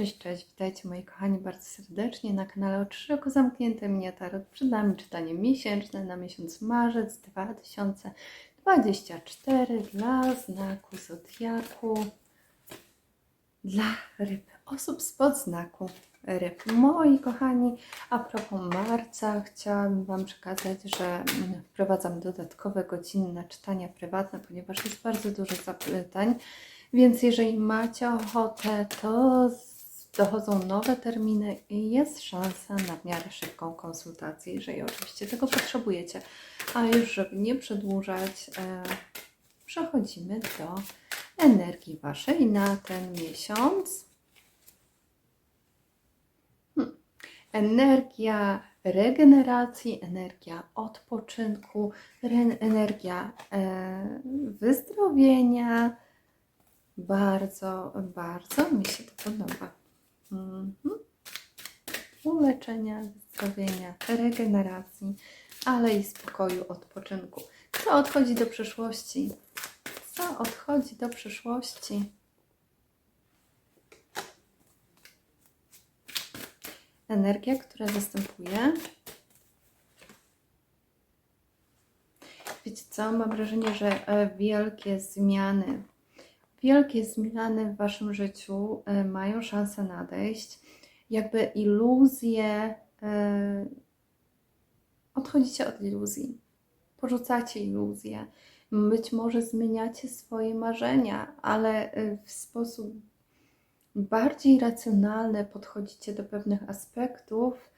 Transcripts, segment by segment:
cześć, cześć, witajcie moi kochani bardzo serdecznie na kanale Oczy Szeroko Zamknięte Mnie Tarot. Przed nami czytanie miesięczne na miesiąc marzec 2024 dla znaku Zodiaku, dla ryb, osób spod znaku ryb. Moi kochani, a propos marca, chciałabym Wam przekazać, że mm, wprowadzam dodatkowe godziny na czytania prywatne, ponieważ jest bardzo dużo zapytań. Więc jeżeli macie ochotę, to dochodzą nowe terminy i jest szansa na w miarę szybką konsultację, jeżeli oczywiście tego potrzebujecie. A już, żeby nie przedłużać, e, przechodzimy do energii Waszej na ten miesiąc. Hmm. Energia regeneracji, energia odpoczynku, energia e, wyzdrowienia. Bardzo, bardzo mi się to podoba. Mhm. Uleczenia, wyzdrowienia, regeneracji, ale i spokoju, odpoczynku. Co odchodzi do przyszłości? Co odchodzi do przyszłości? Energia, która zastępuje. Wiecie co? Mam wrażenie, że e, wielkie zmiany wielkie zmiany w Waszym życiu e, mają szansę nadejść. Jakby iluzje, e, odchodzicie od iluzji, porzucacie iluzje. Być może zmieniacie swoje marzenia, ale e, w sposób bardziej racjonalny podchodzicie do pewnych aspektów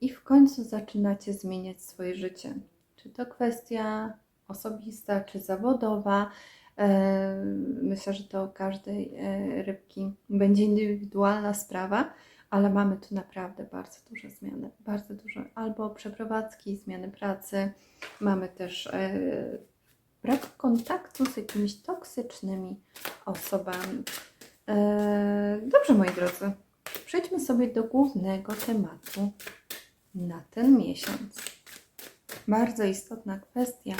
i w końcu zaczynacie zmieniać swoje życie. Czy to kwestia osobista, czy zawodowa. E, Myślę, że to każdej e, rybki będzie indywidualna sprawa, ale mamy tu naprawdę bardzo duże zmiany. Bardzo duże albo przeprowadzki, zmiany pracy. Mamy też e, brak kontaktu z jakimiś toksycznymi osobami. Dobrze, moi drodzy, przejdźmy sobie do głównego tematu na ten miesiąc. Bardzo istotna kwestia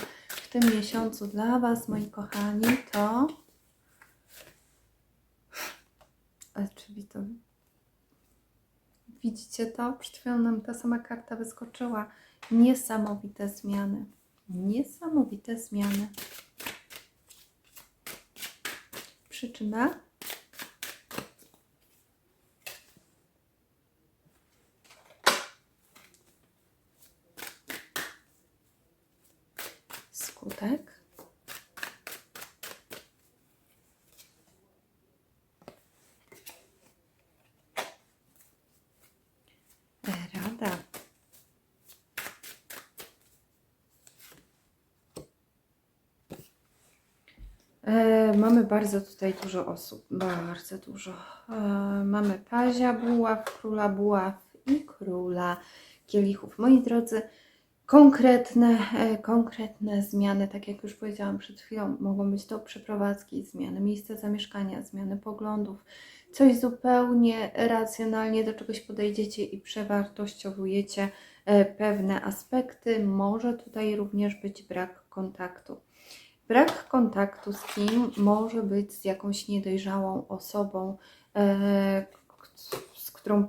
tym miesiącu dla Was, moi kochani, to. Czyli to. Widzicie to? Przed chwilą nam ta sama karta wyskoczyła. Niesamowite zmiany. Niesamowite zmiany. Przyczyna? Skutek? Rada. E, mamy bardzo tutaj dużo osób, bardzo dużo. E, mamy pazia buław, króla buław i króla kielichów. Moi drodzy, konkretne, e, konkretne zmiany, tak jak już powiedziałam przed chwilą, mogą być to przeprowadzki, zmiany miejsca zamieszkania, zmiany poglądów, coś zupełnie racjonalnie do czegoś podejdziecie i przewartościowujecie e, pewne aspekty. Może tutaj również być brak kontaktu. Brak kontaktu z kim może być z jakąś niedojrzałą osobą, e, z którą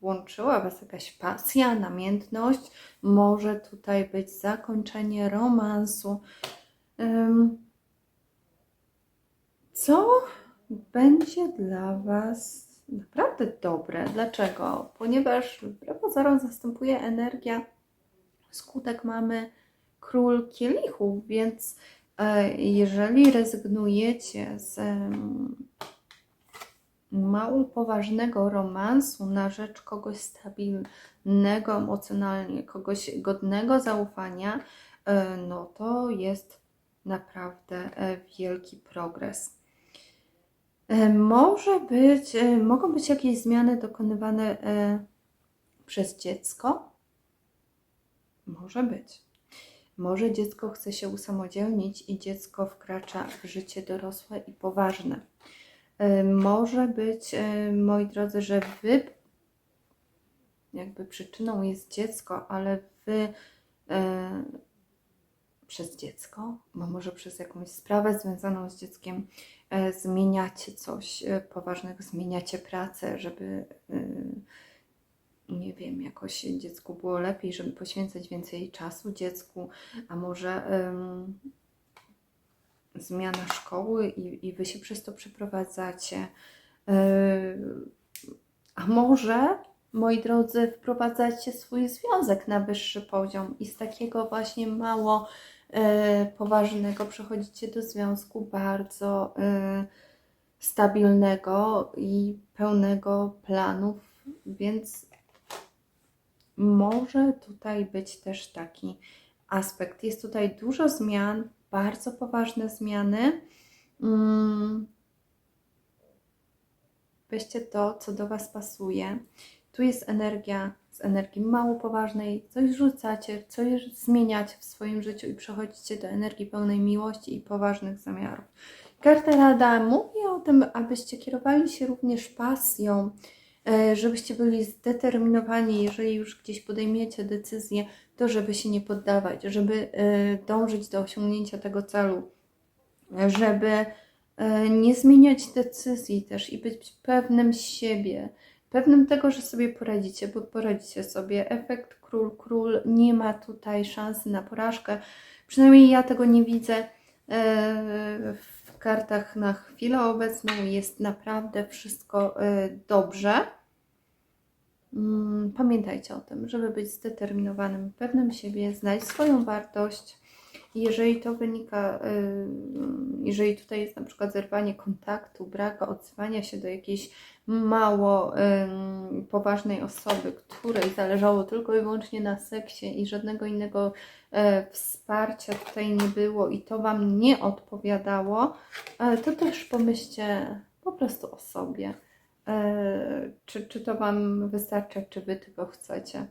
połączyła Was jakaś pasja, namiętność. Może tutaj być zakończenie romansu. Co będzie dla Was naprawdę dobre? Dlaczego? Ponieważ wbrew pozorom zastępuje energia, skutek mamy król kielichów, więc jeżeli rezygnujecie z mało poważnego romansu na rzecz kogoś stabilnego emocjonalnie, kogoś godnego zaufania, e, no to jest naprawdę e, wielki progres. E, Może być, e, mogą być jakieś zmiany dokonywane e, przez dziecko? Może być. Może dziecko chce się usamodzielnić i dziecko wkracza w życie dorosłe i poważne. E, Może być, e, moi drodzy, że wy, jakby przyczyną jest dziecko, ale wy e, przez dziecko, bo może przez jakąś sprawę związaną z dzieckiem e, zmieniacie coś e, poważnego, zmieniacie pracę, żeby e, nie wiem, jakoś dziecku było lepiej, żeby poświęcać więcej czasu dziecku, a może zmiana szkoły i, i wy się przez to przeprowadzacie. E, A może, moi drodzy, wprowadzacie swój związek na wyższy poziom i z takiego właśnie mało e, poważnego przechodzicie do związku bardzo e, stabilnego i pełnego planów, więc może tutaj być też taki aspekt. Jest tutaj dużo zmian, bardzo poważne zmiany. Mm. Weźcie to, co do Was pasuje. Tu jest energia z energii mało poważnej, coś rzucacie, coś zmieniacie w swoim życiu i przechodzicie do energii pełnej miłości i poważnych zamiarów. Karta Rada mówi o tym, abyście kierowali się również pasją, żebyście byli zdeterminowani, jeżeli już gdzieś podejmiecie decyzję, to żeby się nie poddawać, żeby e, dążyć do osiągnięcia tego celu, żeby e, nie zmieniać decyzji też i być pewnym siebie, pewnym tego, że sobie poradzicie, bo poradzicie sobie. Efekt król, król, nie ma tutaj szansy na porażkę. Przynajmniej ja tego nie widzę e, w kartach na chwilę obecną. Jest naprawdę wszystko e, dobrze. Mm, Pamiętajcie o tym, żeby być zdeterminowanym, pewnym siebie, znać swoją wartość. Jeżeli to wynika, y, jeżeli tutaj jest na przykład zerwanie kontaktu, brak odzywania się do jakiejś mało ym, poważnej osoby, której zależało tylko i wyłącznie na seksie i żadnego innego e, wsparcia tutaj nie było i to Wam nie odpowiadało, e, to też pomyślcie po prostu o sobie. E, czy, czy to Wam wystarcza, czy Wy tego chcecie.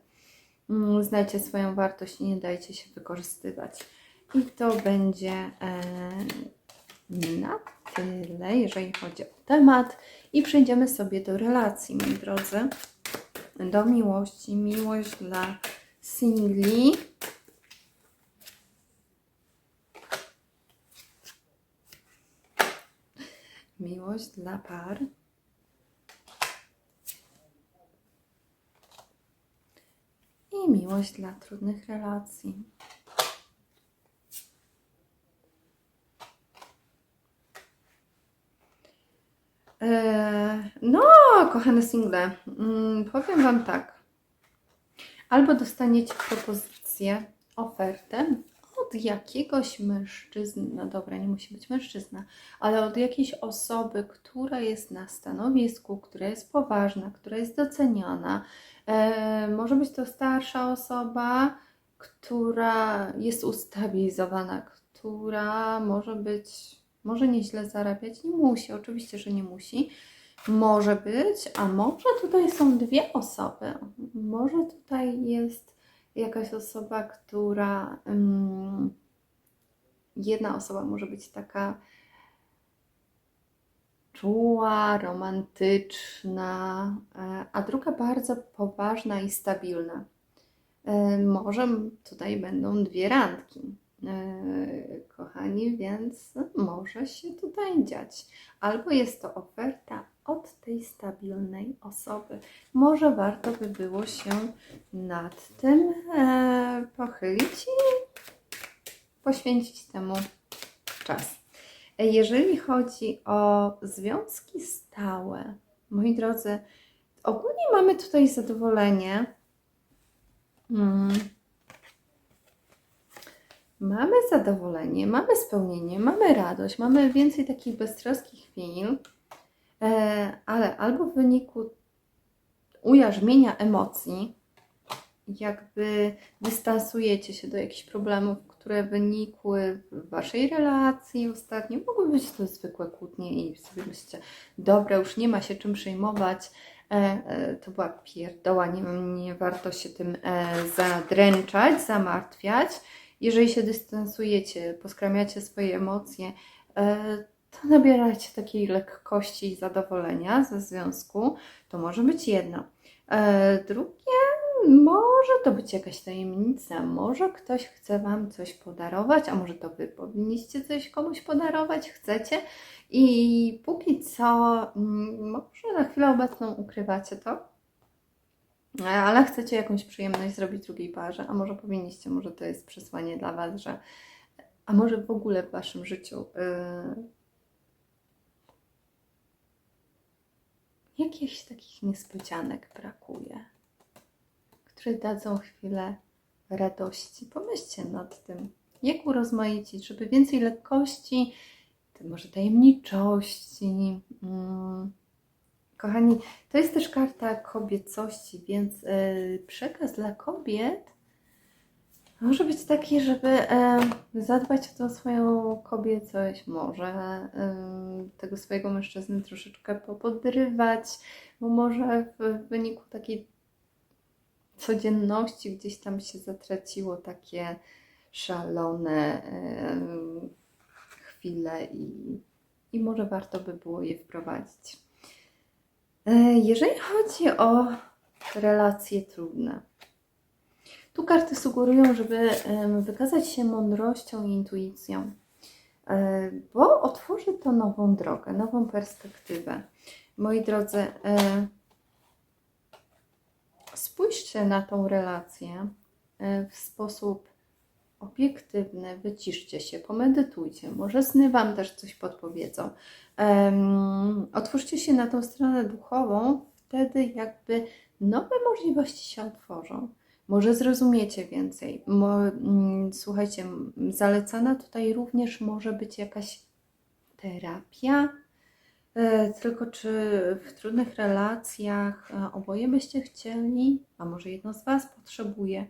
Mm, Znajcie swoją wartość i nie dajcie się wykorzystywać. I to będzie e, na tyle, jeżeli chodzi o temat. I przejdziemy sobie do relacji, moi drodzy. Do miłości. Miłość dla singli. Miłość dla par. I miłość dla trudnych relacji. No, kochane single, mm, powiem Wam tak. Albo dostaniecie propozycję, ofertę od jakiegoś mężczyzny, no dobra, nie musi być mężczyzna, ale od jakiejś osoby, która jest na stanowisku, która jest poważna, która jest doceniana. Eee, może być to starsza osoba, która jest ustabilizowana, która może być, może nieźle zarabiać, nie musi, oczywiście, że nie musi. Może być, a może tutaj są dwie osoby. Może tutaj jest jakaś osoba, która. ym, jedna osoba może być taka czuła, romantyczna, e, a druga bardzo poważna i stabilna. E, Może tutaj będą dwie randki, kochani, więc może się tutaj dziać. Albo jest to oferta od tej stabilnej osoby. Może warto by było się nad tym e, pochylić i poświęcić temu czas. E, Jeżeli chodzi o związki stałe, moi drodzy, ogólnie mamy tutaj zadowolenie. Mm. Mamy zadowolenie, mamy spełnienie, mamy radość, mamy więcej takich beztroskich chwil, e, ale albo w wyniku ujarzmienia emocji, jakby dystansujecie się do jakichś problemów, które wynikły w waszej relacji ostatnio. Mogły być to zwykłe kłótnie i sobie myślicie, dobra, już nie ma się czym przejmować. E, e, to była pierdoła, nie, nie warto się tym e, zadręczać, zamartwiać. Jeżeli się dystansujecie, poskramiacie swoje emocje, e, to nabieracie takiej lekkości i zadowolenia ze związku. To może być jedno. E, Drugie, może to być jakaś tajemnica, może ktoś chce Wam coś podarować, a może to Wy powinniście coś komuś podarować, chcecie i póki co mm, może na chwilę obecną ukrywacie to, ale chcecie jakąś przyjemność zrobić drugiej parze, a może powinniście, może to jest przesłanie dla Was, że a może w ogóle w Waszym życiu yy, jakichś takich niespodzianek brakuje, które dadzą chwilę radości. Pomyślcie nad tym, jak urozmaicić, żeby więcej lekkości, może tajemniczości. Mm. Kochani, to jest też karta kobiecości, więc yy, przekaz dla kobiet może być taki, żeby e, zadbać o tą swoją kobiecość, może e, tego swojego mężczyznę troszeczkę popodrywać, bo może w wyniku takiej codzienności gdzieś tam się zatraciło takie szalone e, chwile i, i może warto by było je wprowadzić. E, jeżeli chodzi o relacje trudne, tu karty sugerują, żeby wykazać się mądrością i intuicją, e, bo otworzy to nową drogę, nową perspektywę. Moi drodzy, e, spójrzcie na tą relację w sposób obiektywny, wyciszcie się, pomedytujcie, może sny Wam też coś podpowiedzą. Em, Otwórzcie się na tą stronę duchową, wtedy jakby nowe możliwości się otworzą. Może zrozumiecie więcej. Mo, mm, słuchajcie, zalecana tutaj również może być jakaś terapia. E, tylko czy w trudnych relacjach e, oboje byście chcieli, a może jedno z Was potrzebuje?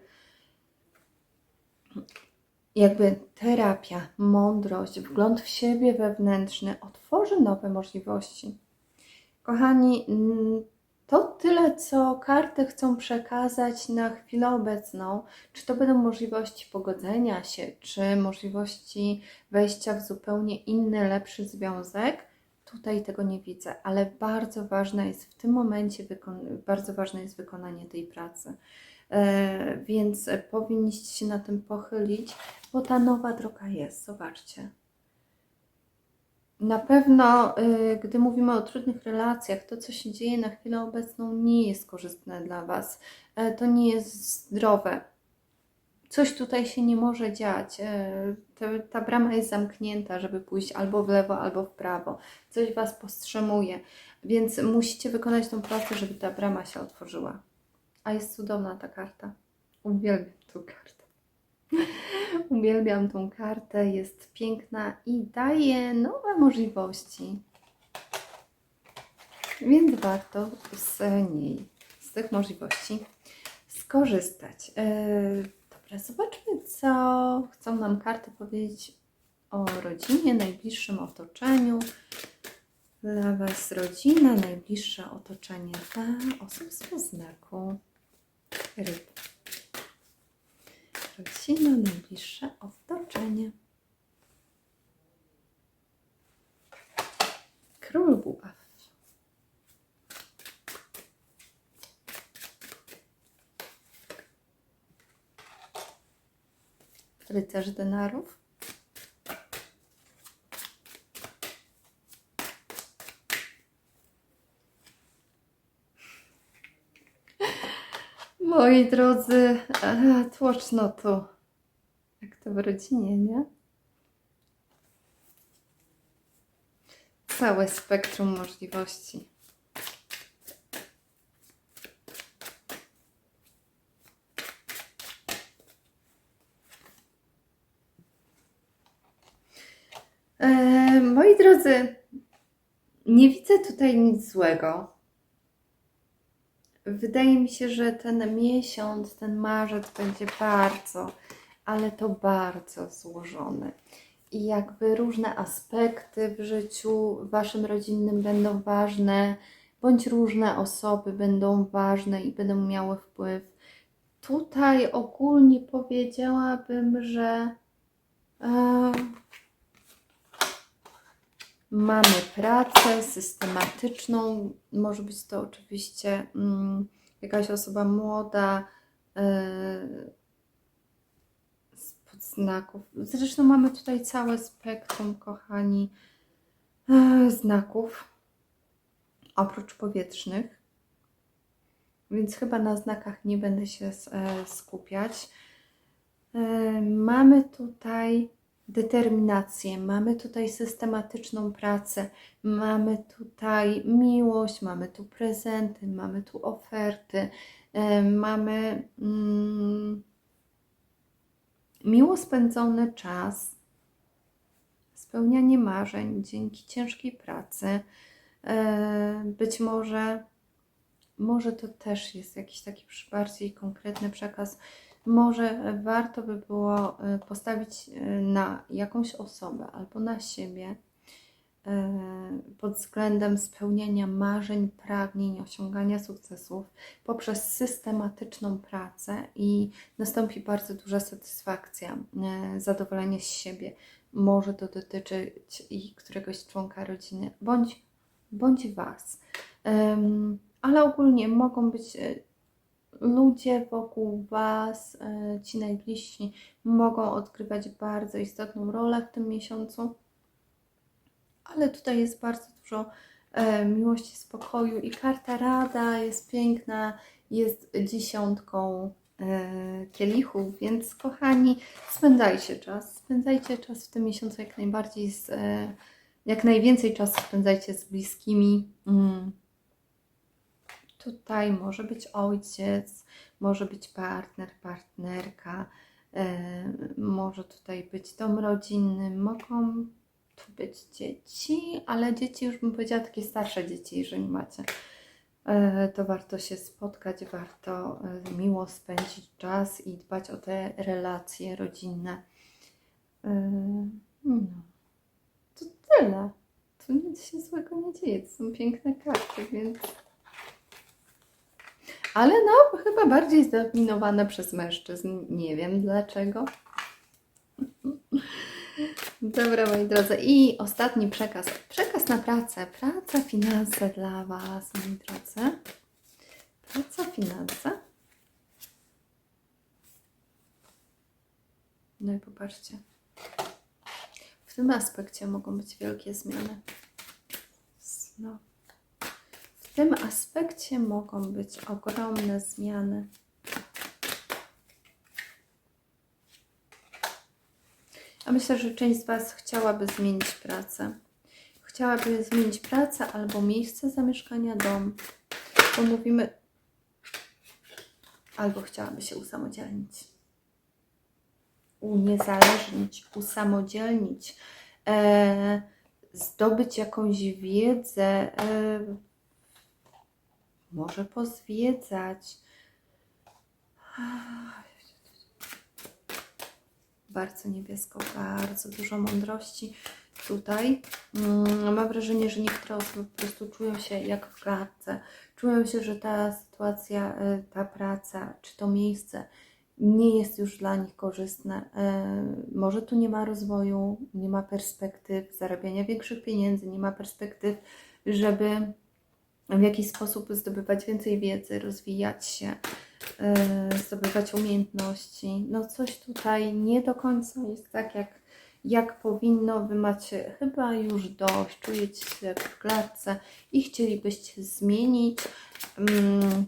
Jakby terapia, mądrość, wgląd w siebie wewnętrzny otworzy nowe możliwości. Kochani, mm, to tyle, co karty chcą przekazać na chwilę obecną. Czy to będą możliwości pogodzenia się, czy możliwości wejścia w zupełnie inny, lepszy związek? Tutaj tego nie widzę, ale bardzo ważne jest w tym momencie, bardzo ważne jest wykonanie tej pracy. E, więc powinniście się na tym pochylić, bo ta nowa droga jest. Zobaczcie. Na pewno, y, gdy mówimy o trudnych relacjach, to co się dzieje na chwilę obecną nie jest korzystne dla Was. E, To nie jest zdrowe. Coś tutaj się nie może dziać. E, Ta brama jest zamknięta, żeby pójść albo w lewo, albo w prawo. Coś Was powstrzymuje, więc musicie wykonać tą pracę, żeby ta brama się otworzyła. A jest cudowna ta karta. Uwielbiam tą kartę. Uwielbiam tą kartę, jest piękna i daje nowe możliwości. Więc warto z niej, z tych możliwości skorzystać. Yy, dobra, zobaczmy, co chcą nam karty powiedzieć o rodzinie, najbliższym otoczeniu. Dla Was rodzina, najbliższe otoczenie dla osób z znaku ryb. Rodzina, najbliższe otoczenie. Król buław. Rycerz denarów. Moi drodzy, tłoczno tu. Jak to w rodzinie, nie? Całe spektrum możliwości. E, moi drodzy, nie widzę tutaj nic złego. Wydaje mi się, że ten miesiąc, ten marzec będzie bardzo, ale to bardzo złożony. I jakby różne aspekty w życiu waszym rodzinnym będą ważne, bądź różne osoby będą ważne i będą miały wpływ. Tutaj ogólnie powiedziałabym, że e, Mamy pracę systematyczną. Może być to oczywiście mm, jakaś osoba młoda, spod znaków. Zresztą mamy tutaj całe spektrum, kochani, yy, znaków, oprócz powietrznych. Więc chyba na znakach nie będę się e, skupiać. E, Mamy tutaj determinację, mamy tutaj systematyczną pracę, mamy tutaj miłość, mamy tu prezenty, mamy tu oferty, e, mamy mm, miło spędzony czas, spełnianie marzeń dzięki ciężkiej pracy. E, Być może, może to też jest jakiś taki bardziej konkretny przekaz. Może warto by było e, postawić e, na jakąś osobę albo na siebie e, pod względem spełniania marzeń, pragnień, osiągania sukcesów poprzez systematyczną pracę i nastąpi bardzo duża satysfakcja, zadowolenie z siebie. Może to dotyczyć i któregoś członka rodziny, bądź, bądź Was. Ale ogólnie mogą być ludzie wokół Was, e, ci najbliżsi, mogą odgrywać bardzo istotną rolę w tym miesiącu. Ale tutaj jest bardzo dużo e, miłości, spokoju i karta rada jest piękna, jest dziesiątką e, kielichów, więc kochani, spędzajcie czas, spędzajcie czas w tym miesiącu jak najbardziej, z, jak najwięcej czasu spędzajcie z bliskimi. Mm. Tutaj może być ojciec, może być partner, partnerka, e, może tutaj być dom rodzinny, mogą tu być dzieci, ale dzieci już bym powiedziała takie starsze dzieci, jeżeli macie. E, To warto się spotkać, warto e, miło spędzić czas i dbać o te relacje rodzinne. No, to tyle. Tu nic się złego nie dzieje. To są piękne karty, więc. Ale no, chyba bardziej zdominowane przez mężczyzn. Nie wiem dlaczego. Dobra, moi drodzy. I ostatni przekaz. Przekaz na pracę. Praca, finanse dla Was, moi drodzy. Praca, finanse. No i popatrzcie. W tym aspekcie mogą być wielkie zmiany. No. W tym aspekcie mogą być ogromne zmiany. A myślę, że część z Was chciałaby zmienić pracę. Chciałaby zmienić pracę albo miejsce zamieszkania, dom. Bo mówimy, albo chciałaby się usamodzielnić. Uniezależnić, usamodzielnić, e, zdobyć jakąś wiedzę, e, może pozwiedzać. Bardzo niebiesko, bardzo dużo mądrości tutaj. Mm, Mam wrażenie, że niektóre osoby po prostu czują się jak w klatce. Czują się, że ta sytuacja, e, ta praca, czy to miejsce nie jest już dla nich korzystne. E, Może tu nie ma rozwoju, nie ma perspektyw zarabiania większych pieniędzy, nie ma perspektyw, żeby w jakiś sposób zdobywać więcej wiedzy, rozwijać się, yy, zdobywać umiejętności. No coś tutaj nie do końca jest tak, jak, jak powinno. Wy macie chyba już dość, czujecie się jak w klatce i chcielibyście zmienić. Mm,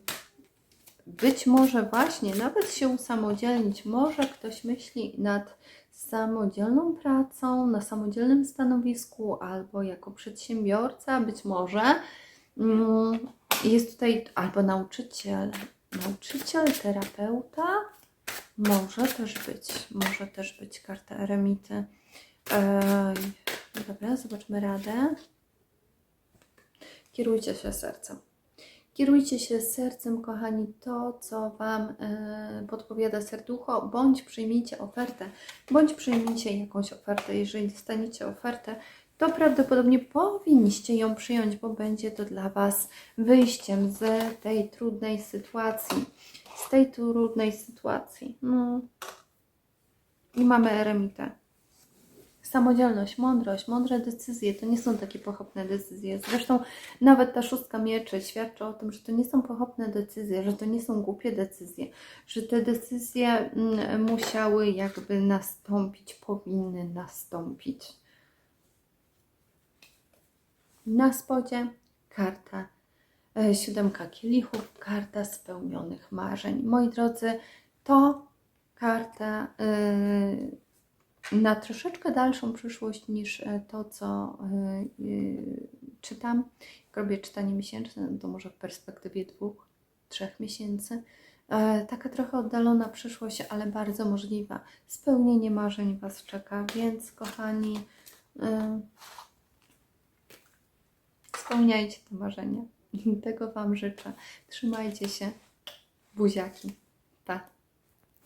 Być może właśnie nawet się usamodzielnić. Może ktoś myśli nad samodzielną pracą, na samodzielnym stanowisku albo jako przedsiębiorca, być może. Mm, Jest tutaj albo nauczyciel, nauczyciel, terapeuta. Może też być, może też być karta eremity. Dobra, zobaczmy radę. Kierujcie się sercem. Kierujcie się sercem, kochani, to, co Wam e, podpowiada serducho, bądź przyjmijcie ofertę, bądź przyjmijcie jakąś ofertę. Jeżeli dostaniecie ofertę, to prawdopodobnie powinniście ją przyjąć, bo będzie to dla Was wyjściem z tej trudnej sytuacji. Z tej trudnej sytuacji. No. I mamy eremitę. samodzielność, mądrość, mądre decyzje. To nie są takie pochopne decyzje. Zresztą nawet ta szóstka mieczy świadczy o tym, że to nie są pochopne decyzje, że to nie są głupie decyzje, że te decyzje mm, musiały jakby nastąpić, powinny nastąpić. Na spodzie karta e, siódemka kielichów, karta spełnionych marzeń. Moi drodzy, to karta y, na troszeczkę dalszą przyszłość niż e, to, co czytam. Jak robię czytanie miesięczne, no to może w perspektywie dwóch, trzech miesięcy. E, Taka trochę oddalona przyszłość, ale bardzo możliwa. Spełnienie marzeń Was czeka, więc kochani, spełniajcie te marzenia. Tego Wam życzę. Trzymajcie się. Buziaki. Pa.